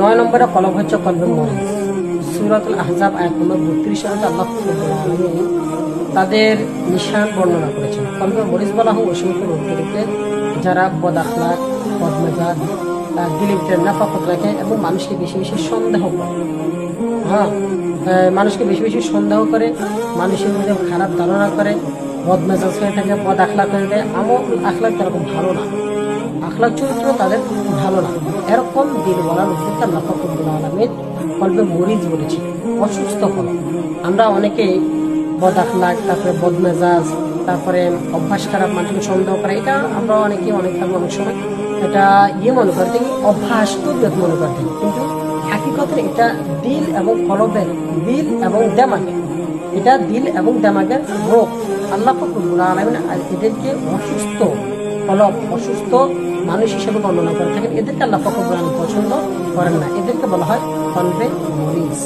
নয় নম্বরে কলব হচ্ছে কলবে মরিজ সুরাতুল আহজাব আয়াত নম্বর বত্রিশ তাদের নিশান বর্ণনা করেছেন। কলবে মরিজ বলা হোক সমস্ত লোকদেরকে যারা বদ আখলাক বদমেজাজ দিলে ভিতরে নাফাকত রাখে এবং মানুষকে বেশি বেশি সন্দেহ করে। হ্যাঁ মানুষকে বেশি বেশি সন্দেহ করে, মানুষের মধ্যে খারাপ ধারণা করে বদমেজাজ হয়ে থাকে, বদ আখলাক হয়ে থাকে। আমল আখলাক তেরকম ভালো না। আখলাক চরিত্র তাদের ভালো না। এরকম দিন লোকদেরকে আল্লাহ ফকরুল আলমিন কল্পে মরিজ বলেছি, অসুস্থ ফল আমরা অনেকে বদ আখলাক তারপরে বদমেজাজ তারপরে অভ্যাস খারাপ, মানুষকে সন্দেহ করে, এটা আমরা অনেকে অনেক অনেক সময় এটা ইয়ে মনে করে থাকি অভ্যাস তবিয়ত মনে করে। থাকি কিন্তু হাকিকতের এটা দিল এবং কলবের দিল এবং দেমাগের এটা দিল এবং দেমাগের রোগ। আল্লাহ ফকরুল আলমিন এদেরকে অসুস্থ কলব অসুস্থ মানুষ হিসেবে বর্ণনা করে থাকেন এদেরকে আল্লাহ আলম পছন্দ করেন না। এদেরকে বলা হয় কলবে মরিজ